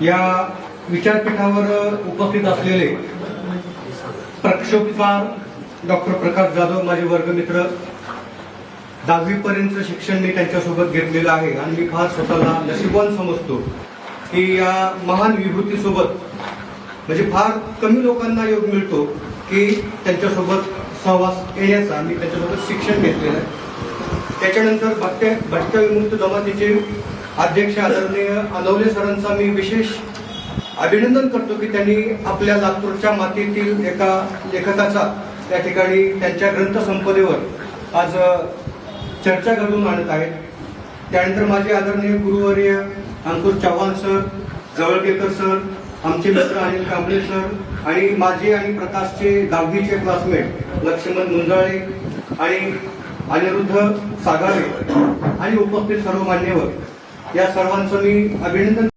या विचारपीठावर उपस्थित असलेले प्रक्षोभकार डॉक्टर प्रकाश जाधव माझे वर्गमित्र दहावीपर्यंत शिक्षण मी त्यांच्यासोबत घेतलेलं आहे आणि मी फार स्वतःला नशिबवान समजतो की या महान विभूतीसोबत म्हणजे फार कमी लोकांना योग मिळतो की त्यांच्यासोबत सहवास येण्याचा. मी त्यांच्यासोबत शिक्षण घेतलेलं आहे. त्याच्यानंतर भट्ट भट्ट विमुक्त जमातीचे अध्यक्ष आदरणीय अनवले सरांचा मी विशेष अभिनंदन करतो की त्यांनी आपल्या लातूरच्या मातीतील एका लेखकाचा त्या ठिकाणी त्यांच्या ग्रंथसंपदेवर आज चर्चा घडवून आणत आहेत. त्यानंतर माझे आदरणीय गुरुवर्य अंकुश चव्हाण सर जवळकेकर सर आमचे मित्र अनिल कांबळे सर आणि माझे आणि प्रकाशचे दहावीचे क्लासमेट लक्ष्मण मुंजाळे आणि अनिरुद्ध सागावे आणि उपस्थित सर्व मान्यवर या सर्वांचं मी अभिनंदन